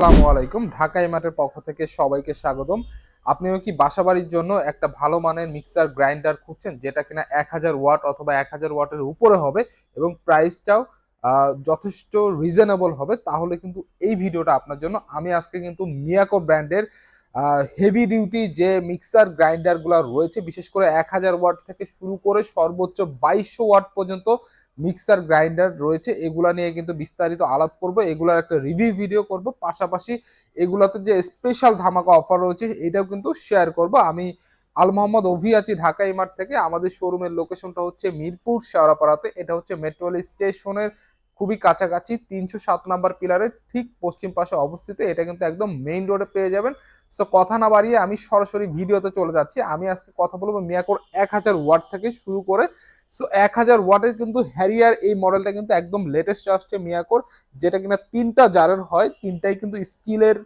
আসসালামু আলাইকুম। ঢাকা এমার্টের পক্ষ থেকে সবাইকে স্বাগতম। আপনিও কি বাসাবাড়ির জন্য একটা ভালো মানের মিক্সার গ্রাইন্ডার খুঁজছেন, যেটা কিনা এক হাজার ওয়াট অথবা এক হাজার ওয়াটের উপরে হবে এবং প্রাইসটাও যথেষ্ট রিজনেবল হবে, তাহলে কিন্তু এই ভিডিওটা আপনার জন্য। আমি আজকে কিন্তু মিয়াকো ব্র্যান্ডের হেভি ডিউটি যে মিক্সার গ্রাইন্ডারগুলো রয়েছে, বিশেষ করে এক হাজার ওয়াট থেকে শুরু করে সর্বোচ্চ বাইশশো ওয়াট পর্যন্ত মিক্সার গ্রাইন্ডার রয়েছে, এগুলা নিয়ে কিন্তু বিস্তারিত আলাপ করব। এগুলার একটা রিভিউ ভিডিও করব। পাশাপাশি এগুলাতে যে স্পেশাল ধামাকা অফার রয়েছে, এটাও কিন্তু শেয়ার করব। আমি আল মোহাম্মদ অভি আছি ঢাকা ইমার্ট থেকে। আমাদের শোরুমের লোকেশনটা হচ্ছে মিরপুর শেওড়াপাড়াতে। এটা হচ্ছে মেট্রো রেল স্টেশনের খুবই কাছাকাছি, তিনশো সাত নাম্বার পিলারের ঠিক পশ্চিম পাশে অবস্থিত। এটা কিন্তু একদম মেইন রোডে পেয়ে যাবেন। সো কথা না বাড়িয়ে আমি সরাসরি ভিডিওতে চলে যাচ্ছি। আমি আজকে কথা বলব মিয়াকোর এক হাজার ওয়াট থেকে শুরু করে সো এক হাজার ওয়াটের কিন্তু হ্যারিয়ার এই মডেলটা কিন্তু একদম লেটেস্ট আসছে মিয়াকোর যেটা কিনা তিনটা জারের হয়, তিনটাই কিন্তু স্টিলের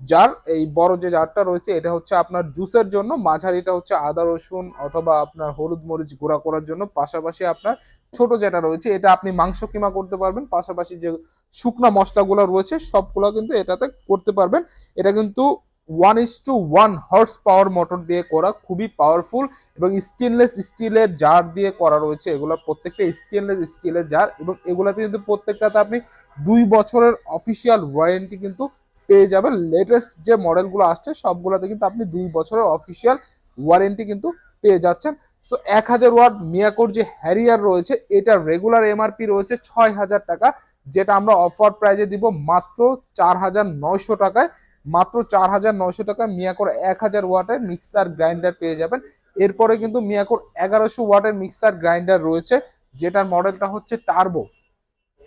জার এই বড় যে জারটা রয়েছে, এটা হচ্ছে আপনার জুসের জন্য, মাঝারিটা হচ্ছে আদা, রসুন অথবা আপনার হলুদ, মরিচ গুঁড়া করার জন্য। পাশাপাশি আপনার ছোট যেটা রয়েছে, এটা আপনি মাংস কিমা করতে পারবেন। পাশাপাশি যে শুকনা মশলাগুলো রয়েছে, সবগুলো কিন্তু এটাতে করতে পারবেন। এটা কিন্তু one is to one horse power motor দিয়ে করা, খুবই পাওয়ারফুল এবং স্টেনলেস স্টিলের জার দিয়ে করা রয়েছে। এগুলো প্রত্যেকটা স্টেনলেস স্টিলের জার এবং এগুলাতে কিন্তু প্রত্যেকটাতে আপনি দুই বছরের অফিসিয়াল ওয়ারেন্টি কিন্তু পেয়ে যাবেন। লেটেস্ট যে মডেলগুলো আসছে, সবগুলোতে কিন্তু আপনি দুই বছরের অফিসিয়াল ওয়ারেন্টি কিন্তু পেয়ে যাচ্ছেন। সো এক হাজার ওয়াট মিয়াকোর যে হ্যারিয়ার রয়েছে, এটা রেগুলার এমআরপি রয়েছে ছয় হাজার টাকা, যেটা আমরা অফার প্রাইজে দিব মাত্র চার হাজার নয়শো টাকায়। মাত্র চার হাজার নয়শো টাকা মিয়াকোর এক হাজার ওয়াটের মিক্সার গ্রাইন্ডার পেয়ে যাবেন। এরপরে কিন্তু মিয়াকোর এগারোশো ওয়াটের মিক্সার গ্রাইন্ডার রয়েছে, যেটার মডেলটা হচ্ছে টার্বো।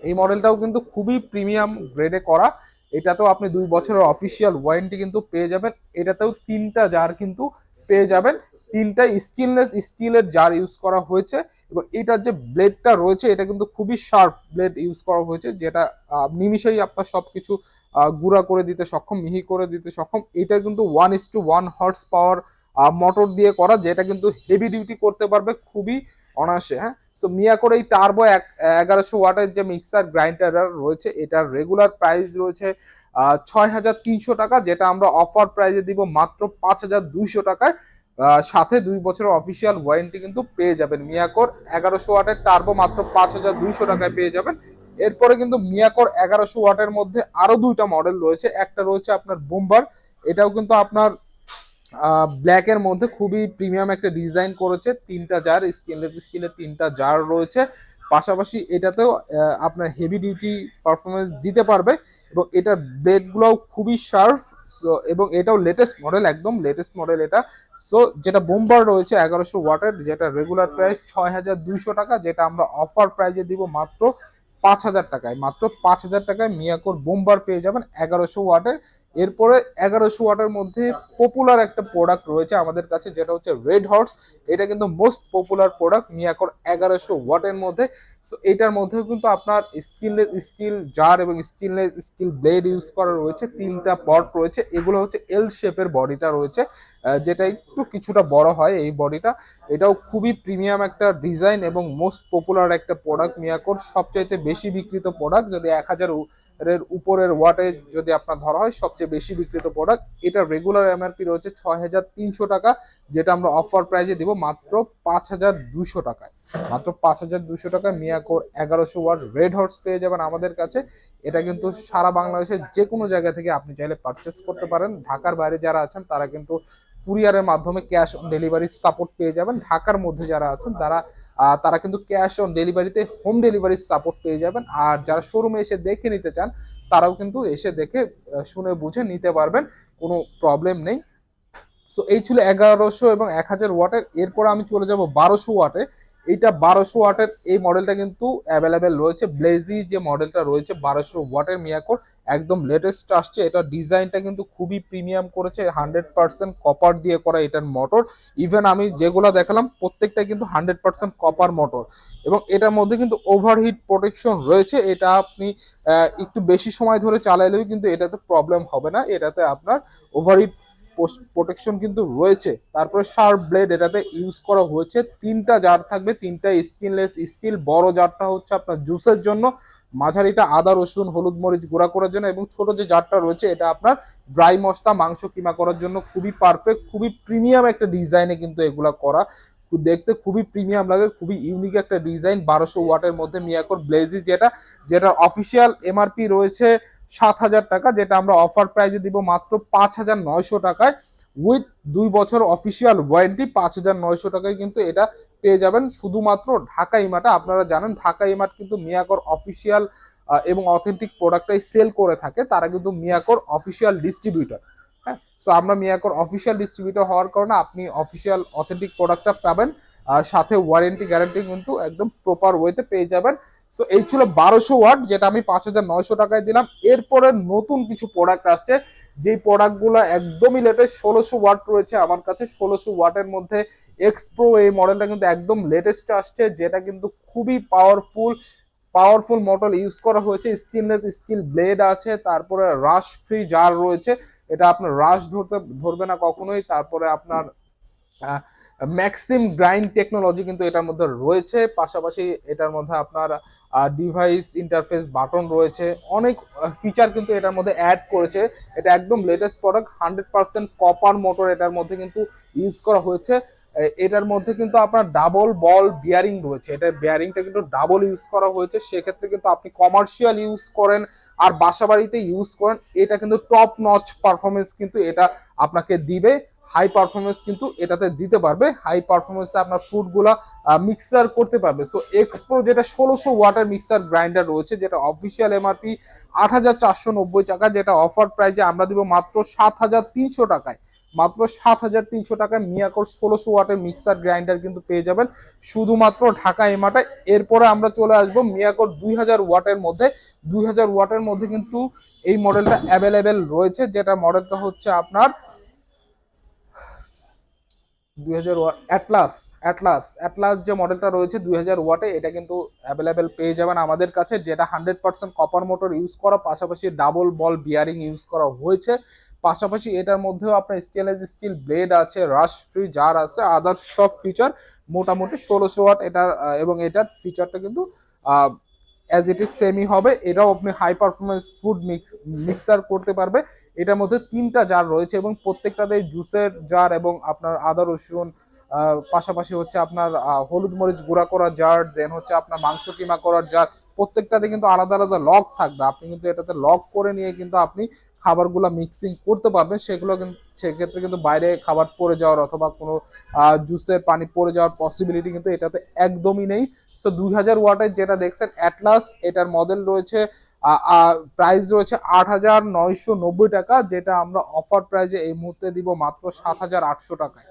এই মডেলটাও কিন্তু খুবই প্রিমিয়াম গ্রেডে করা। এটাতেও আপনি দুই বছরের অফিসিয়াল ওয়ারেন্টি কিন্তু পেয়ে যাবেন। এটাতেও তিনটা জার কিন্তু পেয়ে যাবেন। তিনটা স্কিনলেস স্টিলের জার ইউজ করা হয়েছে এবং এটার যে ব্লেডটা রয়েছে, এটা কিন্তু খুবই শার্প ব্লেড ইউজ করা হয়েছে, যেটা নিমিশেই আপনার সবকিছু গুঁড়া করে দিতে সক্ষম, মিহি করে দিতে সক্ষম। এটা কিন্তু one is to one horse power motor দিয়ে করা, যেটা কিন্তু হেভি ডিউটি করতে পারবে খুবই অনায়াসে হ্যাঁ? সো মিয়া করে এই টার্বো এক, এগারোশো ওয়াটের যে মিক্সার গ্রাইন্ডার রয়েছে, এটার রেগুলার প্রাইস রয়েছে ছয় হাজার তিনশো টাকা, যেটা আমরা অফার প্রাইজে দিব মাত্র পাঁচ হাজার দুইশো টাকায়। সাথে দুই বছরের অফিসিয়াল ওয়ারেন্টি কিন্তু পেয়ে যাবেন। মিয়াকোর এগারোশো ওয়াটের টার্বো মাত্র পাঁচ হাজার দুইশো টাকায় পেয়ে যাবেন। এরপরে কিন্তু মিয়াকোর এগারোশো ওয়াটের মধ্যে আরও দুইটা মডেল রয়েছে। একটা রয়েছে আপনার বোম্বার। এটাও কিন্তু আপনার ব্ল্যাকের মধ্যে খুবই প্রিমিয়াম একটা ডিজাইন করেছে। তিনটা জার স্টেনলেস স্টিলের তিনটা জার রয়েছে। পাশাপাশি এটাতেও আপনার হেভি ডিউটি পারফরমেন্স দিতে পারবে এবং এটার ব্লেডগুলোও খুবই শার্প এবং এটাও লেটেস্ট মডেল একদম লেটেস্ট মডেল এটা। সো যেটা বোম্বার রয়েছে এগারোশো ওয়াটের, যেটা রেগুলার প্রাইস ছয় হাজার দুইশো টাকা, যেটা আমরা অফার প্রাইজে দিব মাত্র পাঁচ হাজার টাকায়। মাত্র পাঁচ হাজার টাকায় মিয়াকোর বোম্বার পেয়ে যাবেন এগারোশো ওয়াটের। এরপরে এগারোশো ওয়াটের মধ্যে পপুলার একটা প্রোডাক্ট রয়েছে আমাদের কাছে, যেটা হচ্ছে রেড হর্স এটা কিন্তু মোস্ট পপুলার প্রোডাক্ট মিয়াকোর এগারোশো ওয়াটের মধ্যে। সো এটার মধ্যেও কিন্তু আপনার স্কিনলেস স্কিল জার এবং স্কিনলেস স্কিল ব্লেড ইউজ করা রয়েছে। তিনটা পট রয়েছে। এগুলো হচ্ছে এল শেপের বডিটা রয়েছে যেটা একটু কিছুটা বড় হয় এই বডিটা। এটাও খুবই প্রিমিয়াম একটা ডিজাইন এবং মোস্ট পপুলার একটা প্রোডাক্ট মিয়াকোর। সবচাইতে বেশি বিক্রিত প্রোডাক্ট যদি এক হাজার এর উপরের ওয়াটে যদি আপনার ধরা হয়, সবচেয়ে বেশি বিক্রিত প্রোডাক্ট এটা রেগুলার এমআরপি রয়েছে ছয় হাজার তিনশো টাকা, যেটা আমরা অফার প্রাইজে দিব মাত্র পাঁচ হাজার দুশো টাকায়। মাত্র পাঁচ হাজার দুশো টাকায় মিয়াকোর এগারোশো ওয়াট রেড হর্স পেয়ে যাবেন আমাদের কাছে। এটা কিন্তু সারা বাংলাদেশের যে কোনো জায়গা থেকে আপনি চাইলে পারচেস করতে পারেন। ঢাকার বাইরে যারা আছেন, তারা কিন্তু কুরিয়ারের মাধ্যমে ক্যাশ অন ডেলিভারি সাপোর্ট পেয়ে যাবেন। ঢাকার মধ্যে যারা আছেন, তারা তারা কিন্তু ক্যাশ অন ডেলিভারিতে হোম ডেলিভারি সাপোর্ট পেয়ে যাবেন। আর যারা শোরুমে এসে দেখে নিতে চান তারাও কিন্তু এসে দেখে শুনে বুঝে নিতে পারবেন, কোনো প্রবলেম নেই। সো এই ছিল এগারোশো এবং এক হাজার ওয়াটের, এরপর আমি চলে যাব বারোশো ওয়াটে। এইটা বারোশো ওয়াটের এই মডেলটা কিন্তু অ্যাভেলেবেল রয়েছে। ব্লেজি যে মডেলটা রয়েছে, বারোশো ওয়াটের মিয়াকোর একদম লেটেস্ট আসছে। এটা ডিজাইনটা কিন্তু খুবই প্রিমিয়াম করেছে হান্ড্রেড পার্সেন্ট কপার দিয়ে করা এটার মোটর ইভেন আমি যেগুলো দেখালাম, প্রত্যেকটা কিন্তু হান্ড্রেড পার্সেন্ট কপার মোটর এবং এটার মধ্যে কিন্তু ওভারহিট প্রোটেকশন রয়েছে। এটা আপনি একটু বেশি সময় ধরে চালাইলেও কিন্তু এটাতে প্রবলেম হবে না। এটাতে আপনার ওভারহিট প্রোটেকশন কিন্তু রয়েছে। তারপরে শার্প ব্লেড এটাতে ইউজ করা হয়েছে। তিনটা জার থাকবে, তিনটা স্কিনলেস স্টিল বড় জারটা হচ্ছে আপনার জুসের জন্য। মাঝারিটা আদা, রসুন, হলুদ, মরিচ গুঁড়া করার জন্য এবং ছোট যে জারটা রয়েছে, এটা আপনার ড্রাই মশলা, মাংস কিমা করার জন্য খুবই পারফেক্ট খুবই প্রিমিয়াম একটা ডিজাইনে কিন্তু এগুলা করা। দেখতে খুবই প্রিমিয়াম লাগে, খুবই ইউনিক একটা ডিজাইন বারোশো ওয়াটের মধ্যে মিয়াকোর ব্লেজিস যেটা যেটা অফিসিয়াল এমআরপি রয়েছে। সাত হাজার টাকা, যেটা আমরা অফার প্রাইজে দিব মাত্র পাঁচ হাজার নয়শো টাকায় উইথ দুই বছর অফিসিয়াল ওয়ারেন্টি পাঁচ হাজার নয়শো টাকায় কিন্তু এটা পেয়ে যাবেন। শুধুমাত্র ঢাকা ইমাটা আপনারা জানেন, ঢাকা ইমাট কিন্তু মিয়াকর অফিসিয়াল এবং অথেন্টিক প্রোডাক্টটাই সেল করে থাকে। তারা কিন্তু মিয়াকর অফিসিয়াল ডিস্ট্রিবিউটর হ্যাঁ? সো আমরা মিয়াকর অফিসিয়াল ডিস্ট্রিবিউটর হওয়ার কারণে আপনি অফিসিয়াল অথেন্টিক প্রোডাক্টটা পাবেন, আর সাথে ওয়ারেন্টি গ্যারান্টি কিন্তু একদম প্রপার ওয়েতে পেয়ে যাবেন। সো এই ছিল বারোশো ওয়াট, যেটা আমি পাঁচ হাজার নয়শো টাকায় দিলাম। এরপরে নতুন কিছু প্রোডাক্ট আসছে, যেই প্রোডাক্টগুলো একদমই লেটেস্ট ষোলোশো ওয়াট রয়েছে আমার কাছে। ষোলোশো ওয়াটের মধ্যে এক্সপ্রো এই মডেলটা কিন্তু একদম লেটেস্ট আসছে, যেটা কিন্তু খুবই পাওয়ারফুল পাওয়ারফুল মডেল ইউজ করা হয়েছে। স্কিনলেস স্টিল ব্লেড আছে, তারপরে রাশ ফ্রি জার রয়েছে। এটা আপনার রাশ ধরতে, ধরবে না কখনোই। তারপরে আপনার ম্যাক্সিম গ্রাইন্ড টেকনোলজি কিন্তু এটার মধ্যে রয়েছে। পাশাপাশি এটার মধ্যে আপনার ডিভাইস ইন্টারফেস বাটন রয়েছে। অনেক ফিচার কিন্তু এটার মধ্যে অ্যাড করেছে। এটা একদম latest product hundred percent copper motor এটার মধ্যে কিন্তু ইউজ করা হয়েছে। এটার মধ্যে কিন্তু আপনার ডাবল বল বিয়ারিং রয়েছে। এটার বিয়ারিংটা কিন্তু ডাবল ইউজ করা হয়েছে। সেক্ষেত্রে কিন্তু আপনি কমার্শিয়াল ইউজ করেন আর বাসা বাড়িতে ইউজ করেন। এটা কিন্তু টপ নচ পারফরমেন্স কিন্তু এটা আপনাকে দিবে। হাই পারফরমেন্স কিন্তু এটাতে দিতে পারবে। হাই পারফরমেন্সে আপনার ফুডগুলা মিক্সার করতে পারবে। সো এক্সপ্রো যেটা ষোলোশো ওয়াটার মিক্সার গ্রাইন্ডার রয়েছে, যেটা অফিসিয়াল এমআরপি আট হাজার চারশো নব্বই টাকা, যেটা অফার প্রাইজে আমরা দিব মাত্র সাত হাজার তিনশো টাকায়। মাত্র সাত হাজার তিনশো টাকায় মিয়াকোর ষোলোশো ওয়াটের মিক্সার গ্রাইন্ডার কিন্তু পেয়ে যাবেন। শুধুমাত্র ঢাকা এমাটা এরপরে আমরা চলে আসব মিয়াকোর দুই হাজার ওয়াটের মধ্যে। দুই হাজার ওয়াটের মধ্যে কিন্তু এই মডেলটা অ্যাভেলেবেল রয়েছে, যেটা মডেলটা হচ্ছে আপনার দুই হাজার অ্যাটলাস অ্যাটলাস অ্যাটলাস যে মডেলটা রয়েছে দুই হাজার ওয়াটে, এটা কিন্তু অ্যাভেলেবেল পেয়ে যাবেন আমাদের কাছে, যেটা hundred percent copper motor use করা, পাশাপাশি ডাবল বল বিয়ারিং ইউজ করা হয়েছে। পাশাপাশি এটার মধ্যেও আপনার স্টেনলেস স্টিল ব্লেড আছে রাশ ফ্রি জার আছে আদার সব ফিচার মোটামুটি ষোলোশো ওয়াট এটার এবং এটার ফিচারটা কিন্তু অ্যাজ ইট ইজ সেমি হবে। এটাও আপনি high performance food mix mixer করতে পারবে। এটার মধ্যে তিনটা জার রয়েছে এবং প্রত্যেকটাতে জুসের জার এবং আপনার আদা, রসুন পাশাপাশি হচ্ছে আপনার হলুদ মরিচ গুঁড়া করার জার দেন হচ্ছে আপনার মাংস কিমা করার জার প্রত্যেকটাতে কিন্তু আলাদা আলাদা লক থাকবে। আপনি কিন্তু এটাতে লক করে নিয়ে কিন্তু আপনি খাবারগুলো মিক্সিং করতে পারবেন। সেগুলো কিন্তু সেক্ষেত্রে কিন্তু বাইরে খাবার পড়ে যাওয়ার অথবা কোনো জুসের পানি পড়ে যাওয়ার পসিবিলিটি কিন্তু এটাতে একদমই নেই। সো দুই হাজার ওয়াটের যেটা দেখছেন অ্যাটলাস এটার মডেল রয়েছে প্রাইস রয়েছে আট হাজার নয়শো নব্বই টাকা, যেটা আমরা অফার প্রাইজে এই মুহূর্তে দিব মাত্র সাত হাজার আটশো টাকায়।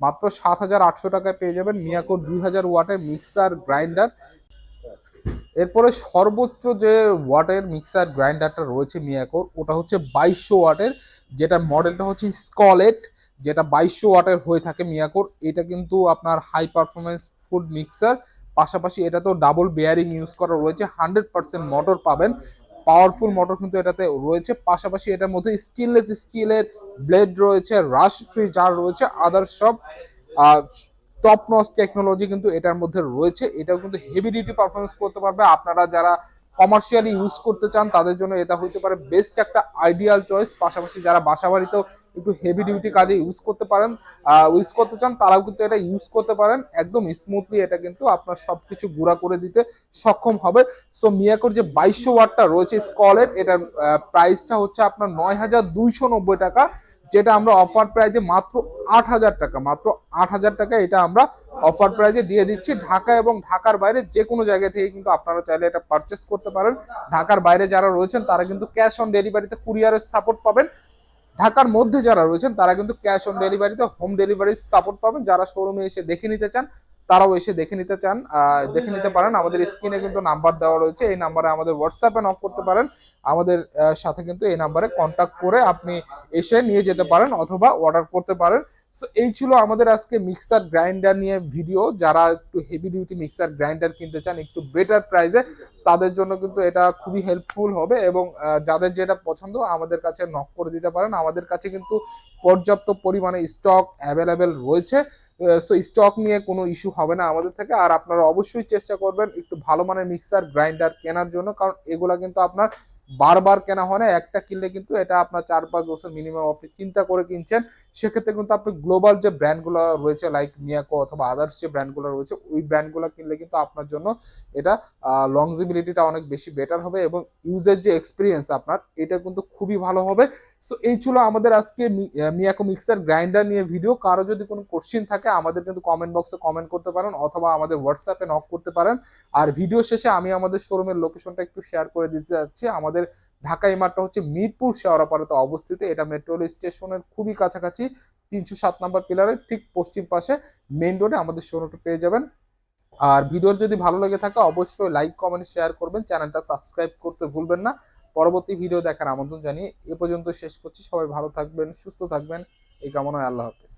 মাত্র সাত হাজার আটশো টাকায় পেয়ে যাবেন মিয়াকো দুই হাজার ওয়াটের মিক্সার গ্রাইন্ডার এরপরে সর্বোচ্চ যে ওয়াটের মিক্সার গ্রাইন্ডারটা রয়েছে মিয়াকোর, ওটা হচ্ছে বাইশশো ওয়াটের, যেটা মডেলটা হচ্ছে স্কলেট যেটা বাইশশো ওয়াটের হয়ে থাকে মিয়াকোর। এটা কিন্তু আপনার হাই পারফরমেন্স ফুড মিক্সার পাশাপাশি এটা তো ডাবল বেয়ারিং ইউজ করা রয়েছে হান্ড্রেড পার্সেন্ট মোটর পাবেন। পাওয়ারফুল মোটর কিন্তু এটাতে রয়েছে। পাশাপাশি এটার মধ্যে স্কিনলেস স্কিলের ব্লেড রয়েছে রাশ ফ্রি জার রয়েছে আদার সব টপ নস টেকনোলজি কিন্তু এটার মধ্যে রয়েছে। এটাও কিন্তু হেভি ডিউটি পারফরমেন্স করতে পারবে। আপনারা যারা কমার্শিয়ালি ইউজ করতে চান, তাদের জন্য এটা হইতে পারে বেস্ট একটা আইডিয়াল চয়েস পাশাপাশি যারা বাসা বাড়িতেও একটু হেভি ডিউটি কাজে ইউজ করতে পারেন ইউজ করতে চান, তারাও কিন্তু এটা ইউজ করতে পারেন। একদম স্মুথলি এটা কিন্তু আপনার সব কিছু গুঁড়া করে দিতে সক্ষম হবে। সো মিয়াকোর যে বাইশশো ওয়াটটা রয়েছে স্কলের এটার প্রাইসটা হচ্ছে আপনার নয় হাজার দুইশো নব্বই টাকা। যেটা আমরা অফার প্রাইজে মাত্র আট হাজার টাকা, মাত্র আট হাজার টাকা এটা আমরা অফার প্রাইজে দিয়ে দিচ্ছি। ঢাকা এবং ঢাকার বাইরে যে কোনো জায়গা থেকে কিন্তু আপনারা চাইলে এটা পারচেস করতে পারেন। ঢাকার বাইরে যারা রয়েছেন, তারা কিন্তু ক্যাশ অন ডেলিভারিতে কুরিয়ারের সাপোর্ট পাবেন। ঢাকার মধ্যে যারা রয়েছেন, তারা কিন্তু ক্যাশ অন ডেলিভারিতে হোম ডেলিভারির সাপোর্ট পাবেন। যারা শোরুমে এসে দেখে নিতে চান তারাও এসে দেখে নিতে চান দেখে নিতে পারেন। আমাদের স্ক্রিনে কিন্তু নাম্বার দেওয়া রয়েছে এই নাম্বারে আমাদের হোয়াটসঅ্যাপে নক করতে পারেন। আমাদের সাথে কিন্তু এই নাম্বারে কন্ট্যাক্ট করে আপনি এসে নিয়ে যেতে পারেন অথবা অর্ডার করতে পারেন। সো এই ছিল আমাদের আজকে মিক্সার গ্রাইন্ডার নিয়ে ভিডিও যারা একটু হেভি ডিউটি মিক্সার গ্রাইন্ডার কিনতে চান একটু বেটার প্রাইসে তাদের জন্য কিন্তু এটা খুবই হেল্পফুল হবে এবং যাদের যেটা পছন্দ আমাদের কাছে নক করে দিতে পারেন। আমাদের কাছে কিন্তু পর্যাপ্ত পরিমাণে স্টক অ্যাভেলেবেল রয়েছে। সো স্টক নিয়ে কোনো ইস্যু হবে না আমাদের থেকে। আর আপনারা অবশ্যই চেষ্টা করবেন একটু ভালো মানের মিক্সার গ্রাইন্ডার কেনার জন্য, কারণ এগুলা কিন্তু আপনার বারবার কেনা হয় না, একটা কিনলে কিন্তু এটা আপনার চার পাঁচ বছর মিনিমাম আপনি চিন্তা করে কিনছেন। সেক্ষেত্রে কিন্তু আপনি গ্লোবাল যে ব্র্যান্ডগুলো রয়েছে লাইক মিয়াকো অথবা আদার্স যে ব্র্যান্ডগুলো রয়েছে, ওই ব্র্যান্ডগুলো কিনলে কিন্তু আপনার জন্য এটা লংজিবিলিটিটা অনেক বেশি বেটার হবে এবং ইউজের যে এক্সপিরিয়েন্স আপনার, এটা কিন্তু খুবই ভালো হবে। সো এই ছিল আমাদের আজকে মিয়াকো মিক্সার গ্রাইন্ডার নিয়ে ভিডিও কারও যদি কোনো কোশ্চিন থাকে, আমাদের কিন্তু কমেন্ট বক্সে কমেন্ট করতে পারেন অথবা আমাদের হোয়াটসঅ্যাপে নক করতে পারেন। আর ভিডিও শেষে আমি আমাদের শোরুমের লোকেশনটা একটু শেয়ার করে দিতে যাচ্ছি। আমাদের ঢাকা ইমারটা হচ্ছে মিরপুর শেওড়াপাড়াতে অবস্থিত। এটা মেট্রো রেল স্টেশনের খুবই কাছাকাছি, তিনশো সাত নাম্বার পিলারের ঠিক পশ্চিম পাশে মেন রোডে আমাদের শোরুমটা পেয়ে যাবেন। আর ভিডিওর যদি ভালো লেগে থাকে, অবশ্যই লাইক কমেন্ট শেয়ার করবেন। চ্যানেলটা সাবস্ক্রাইব করতে ভুলবেন না। পরবর্তী ভিডিও দেখার আমন্ত্রণ জানিয়ে এ পর্যন্ত শেষ করছি। সবাই ভালো থাকবেন, সুস্থ থাকবেন। এই কামনায় আল্লাহ হাফেজ।